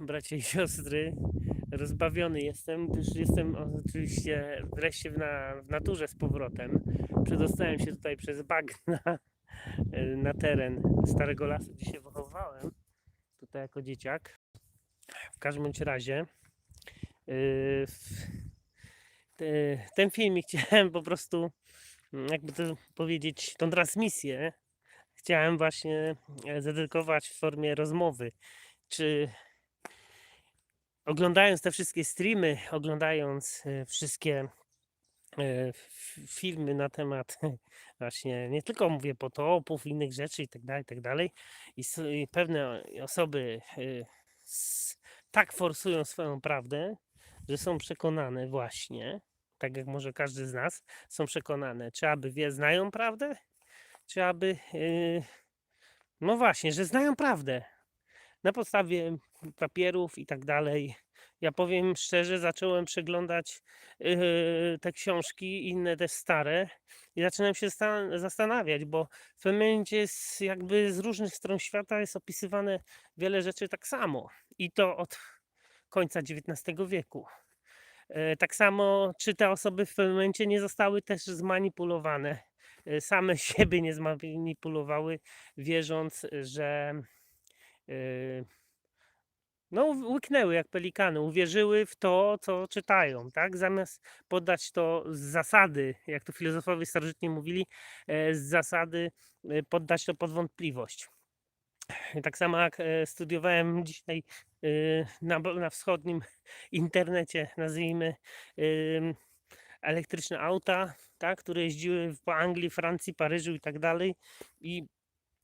Bracia i siostry, rozbawiony jestem, gdyż jestem oczywiście wreszcie na, w naturze z powrotem. Przedostałem się tutaj przez bagna na teren Starego Lasu, gdzie się wychowałem, tutaj jako dzieciak. W każdym bądź razie yy, te- ten filmik chciałem po prostu, jakby to powiedzieć, tą transmisję chciałem właśnie zadedykować w formie rozmowy. Czy oglądając te wszystkie streamy, oglądając e, wszystkie e, filmy na temat właśnie nie tylko mówię potopów, innych rzeczy i tak dalej, tak dalej. I pewne osoby e, tak forsują swoją prawdę, że są przekonane właśnie, tak jak może każdy z nas, są przekonane, czy aby wie, znają prawdę, czy aby, no właśnie, że znają prawdę na podstawie papierów i tak dalej. Ja powiem szczerze, zacząłem przeglądać yy, te książki, inne też stare, i zaczynam się sta- zastanawiać, bo w pewnym momencie jest jakby z różnych stron świata jest opisywane wiele rzeczy tak samo. I to od końca XIX wieku. E, Tak samo, czy te osoby w pewnym momencie nie zostały też zmanipulowane, e, same siebie nie zmanipulowały, wierząc, że e, no, łyknęły jak pelikany, uwierzyły w to, co czytają, tak? Zamiast poddać to z zasady, jak to filozofowie starożytni mówili, e, z zasady e, poddać to pod wątpliwość. Tak samo jak e, studiowałem dzisiaj na, na wschodnim internecie, nazwijmy, elektryczne auta, tak, które jeździły po Anglii, Francji, Paryżu i tak dalej. I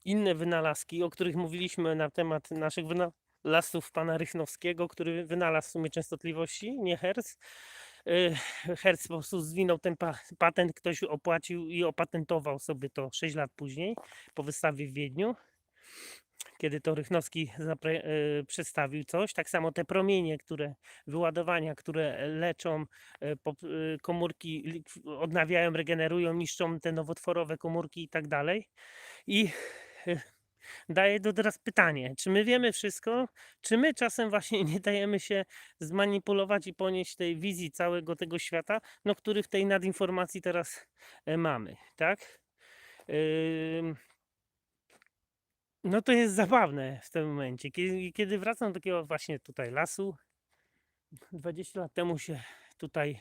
inne wynalazki, o których mówiliśmy na temat naszych wynalazców pana Rychnowskiego, który wynalazł w sumie częstotliwości, nie Hertz. Y, Hertz po prostu zwinął ten pa patent, ktoś opłacił i opatentował sobie to 6 lat później po wystawie w Wiedniu kiedy to Rychnowski zapre, y, przedstawił coś. Tak samo te promienie, które wyładowania, które leczą y, pop- y, komórki, odnawiają, regenerują, niszczą te nowotworowe komórki i tak dalej. I daję do teraz pytanie, czy my wiemy wszystko, czy my czasem właśnie nie dajemy się zmanipulować i ponieść tej wizji całego tego świata, no który w tej nadinformacji teraz e, mamy, tak? Ym, no to jest zabawne w tym momencie. Kiedy, kiedy wracam do takiego właśnie tutaj lasu, 20 lat temu się tutaj,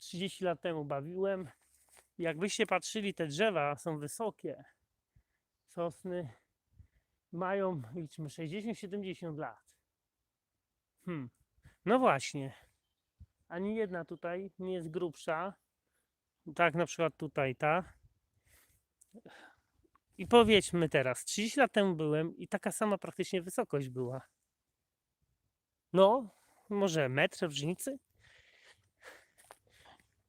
30 lat temu bawiłem. Jakbyście patrzyli, te drzewa są wysokie. Sosny mają, liczmy, 60-70 lat. Hmm. No właśnie. Ani jedna tutaj nie jest grubsza. Tak na przykład tutaj ta. I powiedzmy teraz, 30 lat temu byłem i taka sama praktycznie wysokość była. No, może metr różnicy?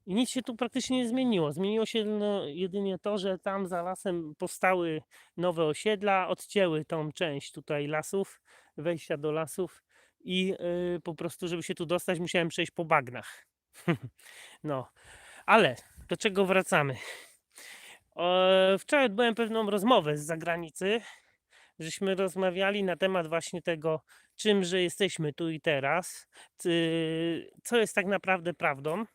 I nic się tu praktycznie nie zmieniło. Zmieniło się no, jedynie to, że tam za lasem powstały nowe osiedla, odcięły tą część tutaj lasów, wejścia do lasów i yy, po prostu, żeby się tu dostać, musiałem przejść po bagnach. no, ale do czego wracamy? E, Wczoraj odbyłem pewną rozmowę z zagranicy. Żeśmy rozmawiali na temat właśnie tego, czymże jesteśmy tu i teraz, co jest tak naprawdę prawdą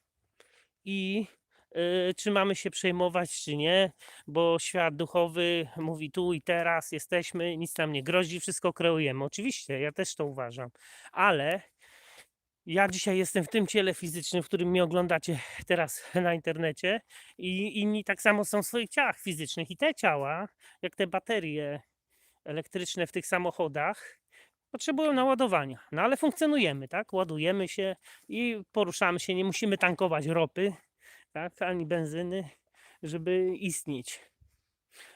i e, czy mamy się przejmować, czy nie, bo świat duchowy mówi tu i teraz jesteśmy, nic nam nie grozi, wszystko kreujemy. Oczywiście, ja też to uważam, ale ja dzisiaj jestem w tym ciele fizycznym, w którym mnie oglądacie teraz na internecie i inni tak samo są w swoich ciałach fizycznych i te ciała, jak te baterie elektryczne w tych samochodach, potrzebują naładowania. No ale funkcjonujemy, tak? Ładujemy się i poruszamy się, nie musimy tankować ropy, tak? Ani benzyny, żeby istnieć.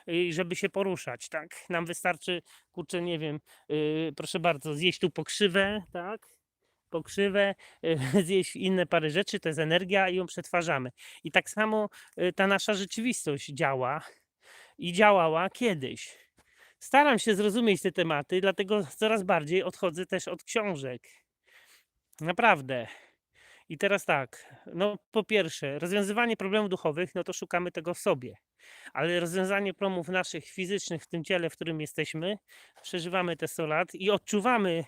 I żeby się poruszać, tak? Nam wystarczy, kurczę, nie wiem, yy, proszę bardzo, zjeść tu pokrzywę, tak? Pokrzywę, yy, zjeść inne parę rzeczy, to jest energia i ją przetwarzamy. I tak samo yy, ta nasza rzeczywistość działa i działała kiedyś. Staram się zrozumieć te tematy, dlatego coraz bardziej odchodzę też od książek. Naprawdę. I teraz tak, no po pierwsze, rozwiązywanie problemów duchowych, no to szukamy tego w sobie. Ale rozwiązanie problemów naszych fizycznych w tym ciele, w którym jesteśmy, przeżywamy te 100 lat i odczuwamy,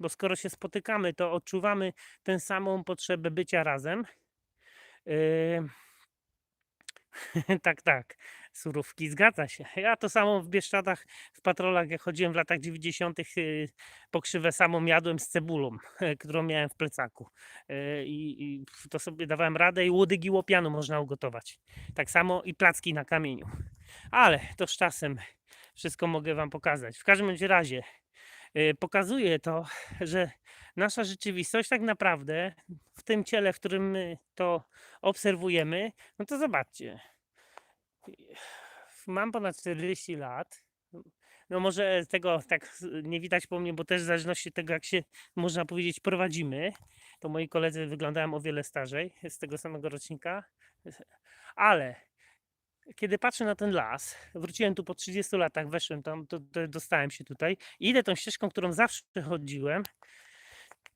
bo skoro się spotykamy, to odczuwamy tę samą potrzebę bycia razem. Yy, tak, tak. Surówki, zgadza się. Ja to samo w Bieszczadach, w patrolach, jak chodziłem w latach 90. yy, pokrzywę samą jadłem z cebulą, którą miałem w plecaku. Yy, I, I to sobie dawałem radę i łodygi łopianu można ugotować. Tak samo i placki na kamieniu. Ale to z czasem wszystko mogę wam pokazać. W każdym razie yy, pokazuje to, że nasza rzeczywistość tak naprawdę w tym ciele, w którym to obserwujemy, no to zobaczcie. Mam ponad 40 lat. No może tego tak nie widać po mnie, bo też w zależności od tego, jak się można powiedzieć prowadzimy, to moi koledzy wyglądają o wiele starzej, z tego samego rocznika. Ale kiedy patrzę na ten las, wróciłem tu po 30 latach, weszłem tam, to, to dostałem się tutaj i idę tą ścieżką, którą zawsze chodziłem,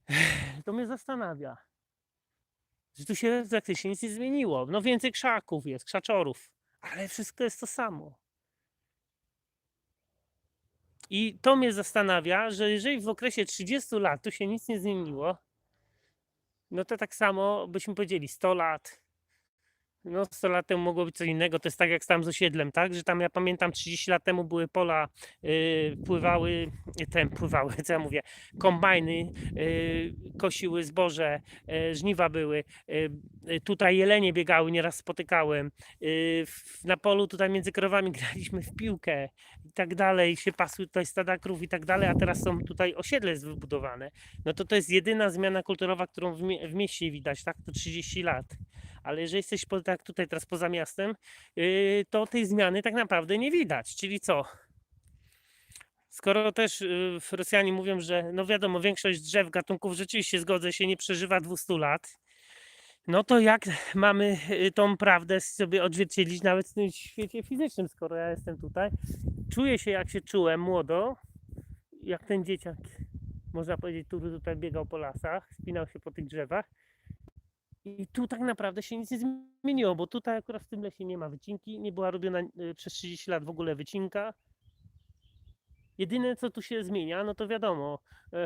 to mnie zastanawia, że tu się praktycznie nic nie zmieniło. No więcej krzaków jest, krzaczorów, ale wszystko jest to samo. I to mnie zastanawia, że jeżeli w okresie 30 lat tu się nic nie zmieniło, no to tak samo byśmy powiedzieli 100 lat. No 100 lat temu mogło być co innego, to jest tak jak tam z osiedlem, tak? Że tam ja pamiętam 30 lat temu były pola, yy, pływały, ten pływały, co ja mówię, kombajny, yy, kosiły zboże, yy, żniwa były, yy, tutaj jelenie biegały, nieraz spotykałem, yy, na polu tutaj między krowami graliśmy w piłkę i tak dalej, się pasły tutaj stada krów i tak dalej, a teraz są tutaj osiedle wybudowane. No to to jest jedyna zmiana kulturowa, którą w, mie- w mieście widać, tak? To 30 lat ale jeżeli jesteś po, tak tutaj teraz poza miastem, yy, to tej zmiany tak naprawdę nie widać. Czyli co? Skoro też yy, Rosjanie mówią, że no wiadomo, większość drzew, gatunków rzeczywiście zgodzę się, nie przeżywa 200 lat, no to jak mamy yy, tą prawdę sobie odzwierciedlić nawet w tym świecie fizycznym, skoro ja jestem tutaj? Czuję się jak się czułem młodo, jak ten dzieciak, można powiedzieć, który tutaj biegał po lasach, spinał się po tych drzewach. I tu tak naprawdę się nic nie zmieniło, bo tutaj akurat w tym lesie nie ma wycinki, nie była robiona y, przez 30 lat w ogóle wycinka. Jedyne co tu się zmienia, no to wiadomo,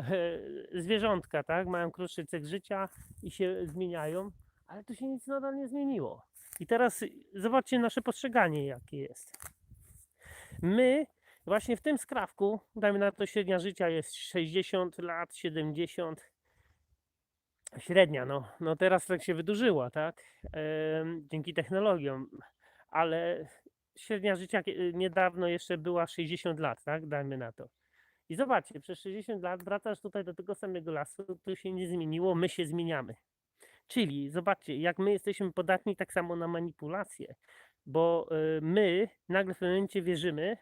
zwierzątka, tak, mają krótszy cykl życia i się zmieniają, ale tu się nic nadal nie zmieniło. I teraz zobaczcie nasze postrzeganie jakie jest. My właśnie w tym skrawku, dajmy na to średnia życia jest 60 lat, 70, średnia, no, no teraz tak się wydłużyła, tak? Dzięki technologiom, ale średnia życia kie- niedawno jeszcze była 60 lat, tak? Dajmy na to. I zobaczcie, przez 60 lat wracasz tutaj do tego samego lasu, tu się nie zmieniło, my się zmieniamy. Czyli zobaczcie, jak my jesteśmy podatni tak samo na manipulacje, bo y, my nagle w pewnym momencie wierzymy,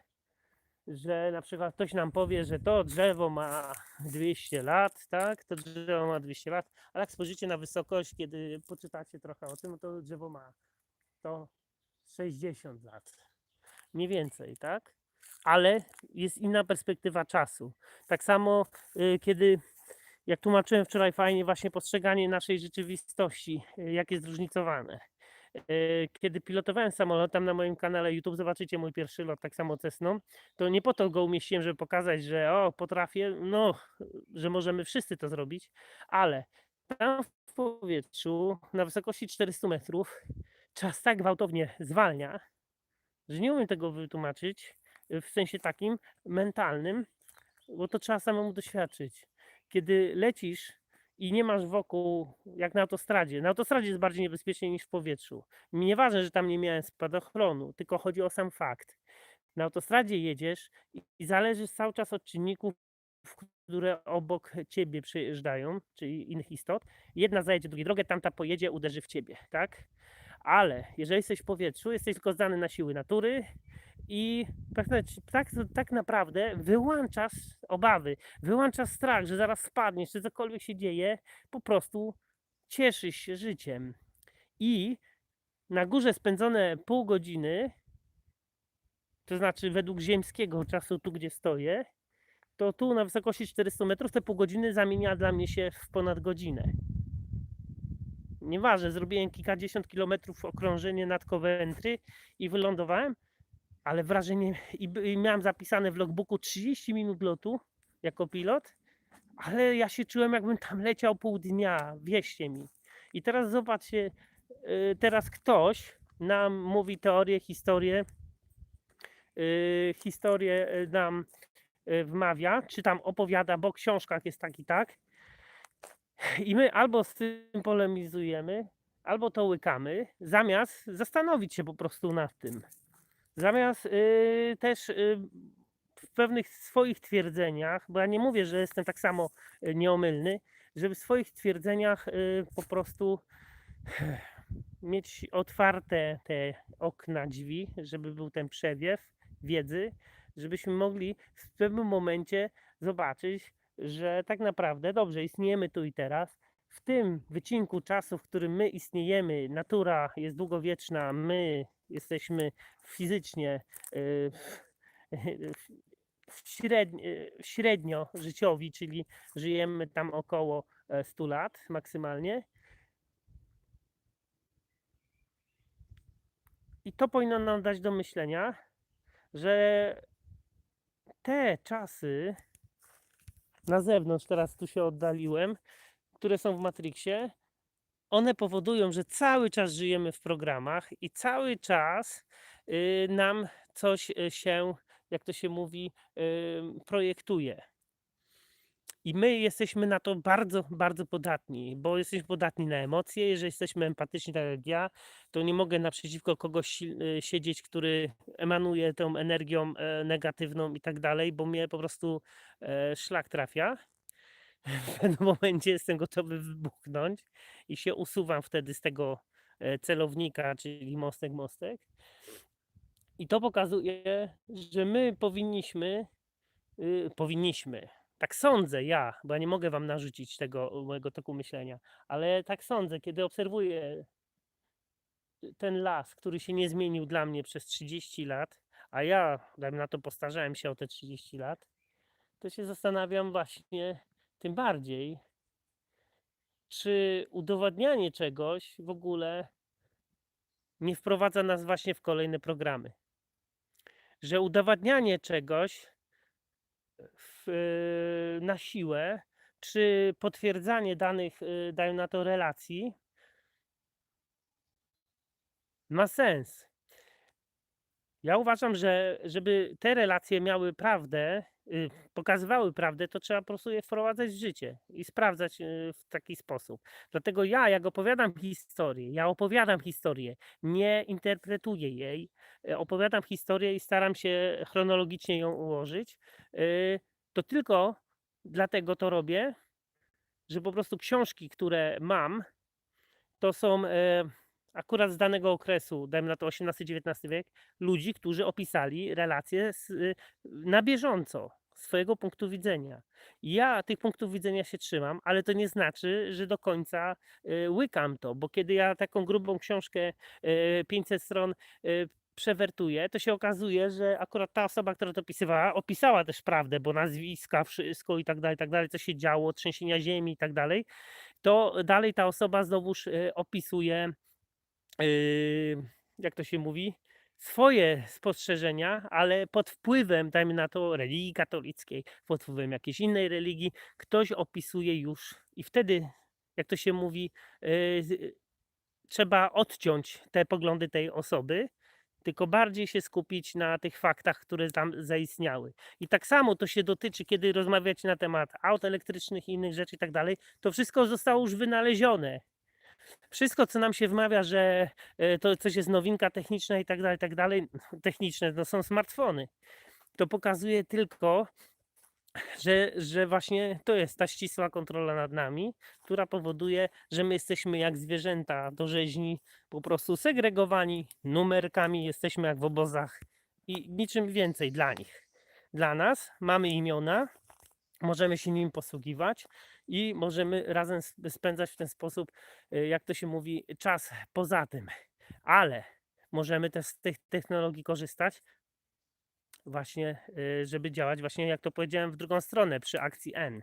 że na przykład ktoś nam powie, że to drzewo ma 200 lat, tak? To drzewo ma 200 lat, ale jak spojrzycie na wysokość, kiedy poczytacie trochę o tym, no to drzewo ma to 60 lat. Mniej więcej, tak? Ale jest inna perspektywa czasu. Tak samo, y, kiedy, jak tłumaczyłem wczoraj fajnie, właśnie postrzeganie naszej rzeczywistości, y, jak jest zróżnicowane. Y, Kiedy pilotowałem samolot, tam na moim kanale YouTube zobaczycie mój pierwszy lot, tak samo Cessną, to nie po to go umieściłem, żeby pokazać, że o, potrafię, no, że możemy wszyscy to zrobić, ale tam w powietrzu na wysokości 400 metrów czas tak gwałtownie zwalnia, że nie umiem tego wytłumaczyć y, w sensie takim mentalnym, bo to trzeba samemu doświadczyć. Kiedy lecisz i nie masz wokół, jak na autostradzie, na autostradzie jest bardziej niebezpiecznie niż w powietrzu. Nieważne, że tam nie miałem spadochronu, tylko chodzi o sam fakt. Na autostradzie jedziesz i, i zależysz cały czas od czynników, które obok ciebie przejeżdżają, czyli innych istot. Jedna zajedzie drugiej drogę, tamta pojedzie, uderzy w ciebie, tak? Ale jeżeli jesteś w powietrzu, jesteś tylko zdany na siły natury i tak, tak, naprawdę wyłączasz obawy, wyłączasz strach, że zaraz spadniesz, czy cokolwiek się dzieje, po prostu cieszysz się życiem. I na górze spędzone pół godziny, to znaczy według ziemskiego czasu, tu gdzie stoję, to tu na wysokości 400 metrów te pół godziny zamienia dla mnie się w ponad godzinę. Nieważne, zrobiłem kilkadziesiąt kilometrów okrążenie nad Coventry i wylądowałem, ale wrażenie, i, miałem zapisane w logbooku 30 minut lotu jako pilot, ale ja się czułem jakbym tam leciał pół dnia, wieście mi. I teraz zobaczcie, y, teraz ktoś nam mówi teorię, historię, y, historię y, nam wmawia, czy tam opowiada, bo w książkach jest tak i tak. I my albo z tym polemizujemy, albo to łykamy, zamiast zastanowić się po prostu nad tym. Zamiast y, też y, w pewnych swoich twierdzeniach, bo ja nie mówię, że jestem tak samo y, nieomylny, żeby w swoich twierdzeniach po prostu mieć otwarte te okna, drzwi, żeby był ten przewiew wiedzy, żebyśmy mogli w pewnym momencie zobaczyć, że tak naprawdę dobrze istniejemy tu i teraz. W tym wycinku czasu, w którym my istniejemy, natura jest długowieczna, my jesteśmy fizycznie w średnio, średnio życiowi, czyli żyjemy tam około e, 100 lat maksymalnie. I to powinno nam dać do myślenia, że te czasy na zewnątrz, teraz tu się oddaliłem, które są w Matrixie, one powodują, że cały czas żyjemy w programach i cały czas y, nam coś y, się, jak to się mówi, projektuje. I my jesteśmy na to bardzo, bardzo podatni, bo jesteśmy podatni na emocje. Jeżeli jesteśmy empatyczni, tak jak ja, to nie mogę naprzeciwko kogoś y, siedzieć, który emanuje tą energią e, negatywną i tak dalej, bo mnie po prostu e, szlak trafia. W pewnym momencie jestem gotowy wybuchnąć i się usuwam wtedy z tego e, celownika, czyli mostek, mostek. I to pokazuje, że my powinniśmy, y, powinniśmy, tak sądzę ja, bo ja nie mogę wam narzucić tego mojego toku myślenia, ale tak sądzę, kiedy obserwuję ten las, który się nie zmienił dla mnie przez 30 lat, a ja, dajmy na to, postarzałem się o te 30 lat, to się zastanawiam właśnie tym bardziej, czy udowadnianie czegoś w ogóle nie wprowadza nas właśnie w kolejne programy. Że udowadnianie czegoś w, y, na siłę, czy potwierdzanie danych, y, dają na to relacji, ma sens. Ja uważam, że żeby te relacje miały prawdę, y, pokazywały prawdę, to trzeba po prostu je wprowadzać w życie i sprawdzać y, w taki sposób. Dlatego ja, jak opowiadam historię, ja opowiadam historię, nie interpretuję jej, y, opowiadam historię i staram się chronologicznie ją ułożyć, to tylko dlatego to robię, że po prostu książki, które mam, to są akurat z danego okresu, dajmy na to XVIII-XIX wiek, ludzi, którzy opisali relacje z, y, na bieżąco, swojego punktu widzenia. Ja tych punktów widzenia się trzymam, ale to nie znaczy, że do końca y, łykam to, bo kiedy ja taką grubą książkę y, 500 stron y, przewertuję, to się okazuje, że akurat ta osoba, która to opisywała, opisała też prawdę, bo nazwiska, wszystko i tak dalej, tak dalej, co się działo, trzęsienia ziemi i tak dalej, to dalej ta osoba znowuż opisuje jak to się mówi, swoje spostrzeżenia, ale pod wpływem, dajmy na to, religii katolickiej, pod wpływem jakiejś innej religii, ktoś opisuje już i wtedy, jak to się mówi, yy, trzeba odciąć te poglądy tej osoby, tylko bardziej się skupić na tych faktach, które tam zaistniały. I tak samo to się dotyczy, kiedy rozmawiacie na temat aut elektrycznych i innych rzeczy i tak dalej, to wszystko zostało już wynalezione. Wszystko, co nam się wmawia, że e, to coś jest nowinka techniczna i tak dalej, tak dalej, techniczne, to są smartfony. To pokazuje tylko, że, że właśnie to jest ta ścisła kontrola nad nami, która powoduje, że my jesteśmy jak zwierzęta do rzeźni, po prostu segregowani numerkami, jesteśmy jak w obozach i niczym więcej dla nich. Dla nas mamy imiona, możemy się nim posługiwać i możemy razem sp- spędzać w ten sposób, y, jak to się mówi, czas poza tym. Ale możemy też z tych technologii korzystać właśnie, y, żeby działać właśnie, jak to powiedziałem, w drugą stronę, przy akcji N.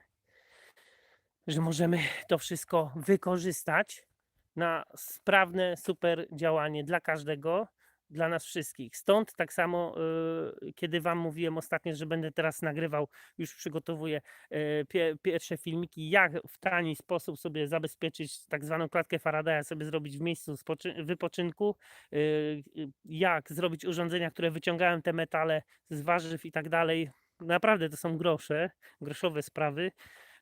Że możemy to wszystko wykorzystać na sprawne, super działanie dla każdego, dla nas wszystkich. Stąd tak samo, y, kiedy Wam mówiłem ostatnio, że będę teraz nagrywał, już przygotowuję y, pie, pierwsze filmiki, jak w tani sposób sobie zabezpieczyć tak zwaną klatkę Faradaya, sobie zrobić w miejscu wypoczynku, y, jak zrobić urządzenia, które wyciągają te metale z warzyw i tak dalej. Naprawdę to są grosze, groszowe sprawy.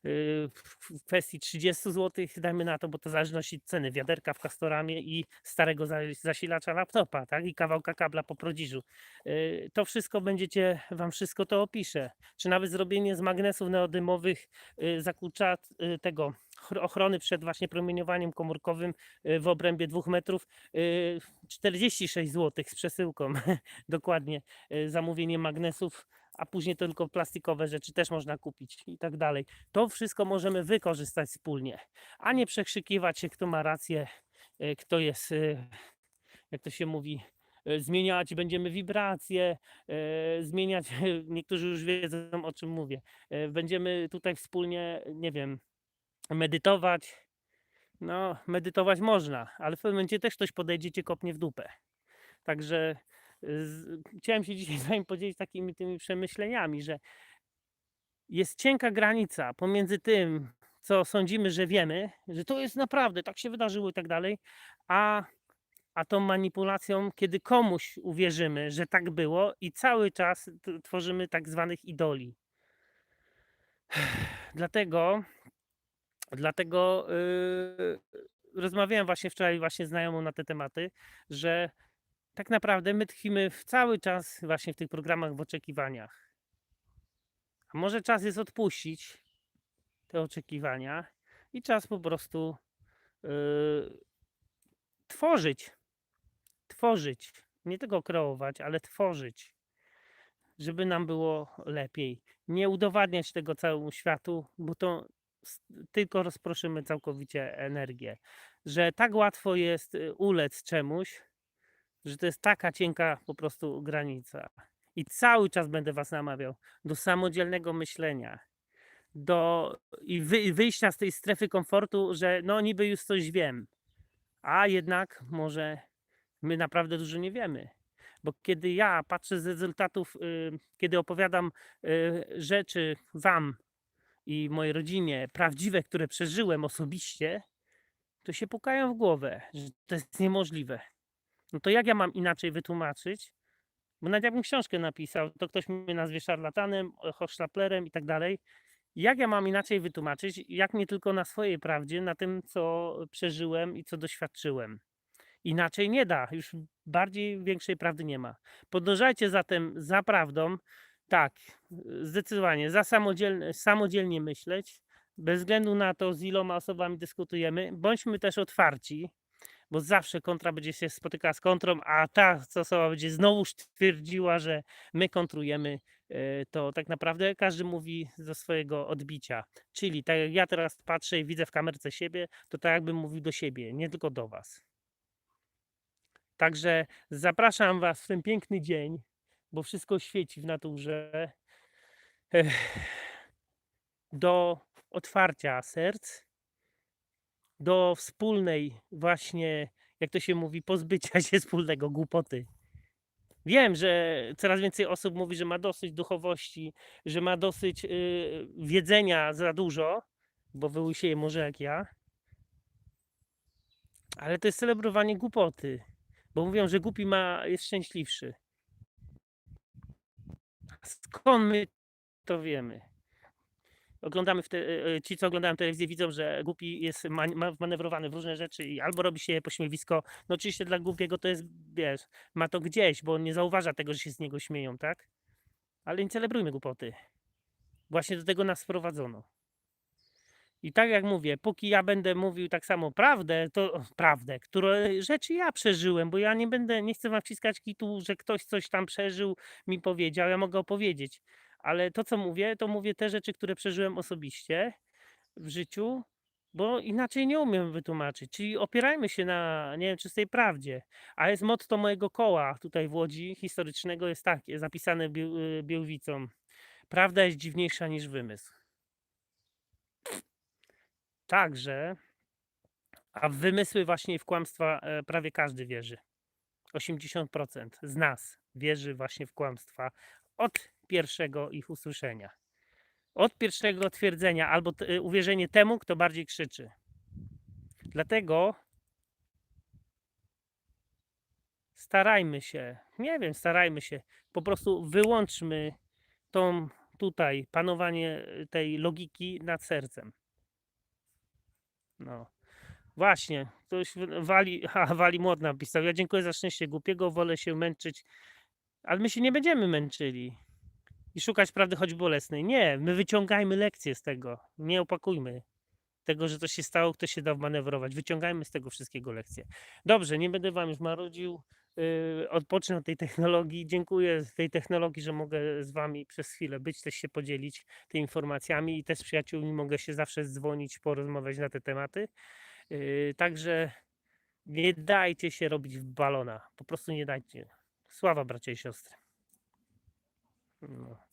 Y, W kwestii 30 zł, dajmy na to, bo to zależności od ceny wiaderka w Castoramie i starego za- zasilacza laptopa, tak? I kawałka kabla po prodziżu. Y, To wszystko będziecie, Wam wszystko to opiszę. Czy nawet zrobienie z magnesów neodymowych y, zakłucza tego chro- ochrony przed właśnie promieniowaniem komórkowym w obrębie dwóch metrów y, 46 zł z przesyłką. Dokładnie zamówienie magnesów, a później tylko plastikowe rzeczy też można kupić i tak dalej. To wszystko możemy wykorzystać wspólnie, a nie przekrzykiwać się, kto ma rację, y, kto jest, y, jak to się mówi, y, zmieniać będziemy wibracje, zmieniać, niektórzy już wiedzą o czym mówię. Będziemy tutaj wspólnie, nie wiem, medytować. No, medytować można, ale w pewnym momencie też ktoś podejdzie, cię kopnie w dupę. Także chciałem się dzisiaj z wami podzielić takimi tymi przemyśleniami, że jest cienka granica pomiędzy tym, co sądzimy, że wiemy, że to jest naprawdę, tak się wydarzyło i tak dalej, a, a tą manipulacją, kiedy komuś uwierzymy, że tak było i cały czas tworzymy tak zwanych idoli. Dlatego, dlatego yy, rozmawiałem właśnie wczoraj właśnie znajomą na te tematy, że tak naprawdę my tkwimy w cały czas właśnie w tych programach w oczekiwaniach. A może czas jest odpuścić te oczekiwania i czas po prostu yy, tworzyć. Tworzyć. Nie tylko kreować, ale tworzyć. Żeby nam było lepiej. Nie udowadniać tego całemu światu, bo to tylko rozproszymy całkowicie energię. Że tak łatwo jest y, ulec czemuś, że to jest taka cienka po prostu granica. I cały czas będę Was namawiał do samodzielnego myślenia, do i wy, wyjścia z tej strefy komfortu, że no niby już coś wiem, a jednak może my naprawdę dużo nie wiemy. Bo kiedy ja patrzę z rezultatów, y, kiedy opowiadam y, rzeczy Wam i mojej rodzinie, prawdziwe, które przeżyłem osobiście, to się pukają w głowę, że to jest niemożliwe. No to jak ja mam inaczej wytłumaczyć? Bo nawet jakbym książkę napisał, to ktoś mnie nazwie szarlatanem, e, hochsztaplerem i tak dalej. Jak ja mam inaczej wytłumaczyć, jak nie tylko na swojej prawdzie, na tym, co przeżyłem i co doświadczyłem? Inaczej nie da, już bardziej większej prawdy nie ma. Podążajcie zatem za prawdą, tak, zdecydowanie, za samodzielnie, samodzielnie myśleć, bez względu na to, z iloma osobami dyskutujemy, bądźmy też otwarci, bo zawsze kontra będzie się spotykała z kontrą, a ta osoba będzie znowuż twierdziła, że my kontrujemy, e, to tak naprawdę każdy mówi ze swojego odbicia. Czyli tak jak ja teraz patrzę i widzę w kamerce siebie, to tak jakbym mówił do siebie, nie tylko do was. Także zapraszam was w ten piękny dzień, bo wszystko świeci w naturze, do otwarcia serc, do wspólnej właśnie, jak to się mówi, pozbycia się wspólnego głupoty. Wiem, że coraz więcej osób mówi, że ma dosyć duchowości, że ma dosyć y, wiedzenia za dużo, bo wyłysieje może jak ja. Ale to jest celebrowanie głupoty, bo mówią, że głupi ma, jest szczęśliwszy. Skąd my to wiemy? Oglądamy te, e, ci, co oglądają telewizję, widzą, że głupi jest man- ma- manewrowany w różne rzeczy i albo robi się pośmiewisko. No oczywiście dla głupiego to jest, wiesz, ma to gdzieś, bo on nie zauważa tego, że się z niego śmieją, tak? Ale nie celebrujmy głupoty. Właśnie do tego nas sprowadzono. I tak jak mówię, póki ja będę mówił tak samo prawdę, to prawdę, które rzeczy ja przeżyłem, bo ja nie będę, nie chcę wam wciskać kitu, że ktoś coś tam przeżył, mi powiedział, ja mogę opowiedzieć. Ale to, co mówię, to mówię te rzeczy, które przeżyłem osobiście w życiu, bo inaczej nie umiem wytłumaczyć. Czyli opierajmy się na, nie wiem, czystej prawdzie. A jest motto mojego koła tutaj w Łodzi historycznego, jest takie, zapisane bił, y. Prawda jest dziwniejsza niż wymysł. Także, A w wymysły właśnie i w kłamstwa e, prawie każdy wierzy. 80% z nas wierzy właśnie w kłamstwa od pierwszego ich usłyszenia. Od pierwszego twierdzenia albo y, uwierzenie temu, kto bardziej krzyczy. Dlatego starajmy się, nie wiem, starajmy się, po prostu wyłączmy tą tutaj panowanie y, tej logiki nad sercem. No. Właśnie, ktoś wali, ha, wali młot napisał. Ja dziękuję za szczęście głupiego, wolę się męczyć, ale my się nie będziemy męczyli i szukać prawdy choć bolesnej. Nie, my wyciągajmy lekcje z tego. Nie opakujmy tego, że to się stało, ktoś się dał manewrować. Wyciągajmy z tego wszystkiego lekcje. Dobrze, nie będę wam już marudził. Yy, odpocznę od tej technologii. Dziękuję tej technologii, że mogę z wami przez chwilę być, też się podzielić tymi informacjami i też z przyjaciółmi mogę się zawsze dzwonić, porozmawiać na te tematy. Yy, Także nie dajcie się robić w balona. Po prostu nie dajcie. Sława bracia i siostry. No.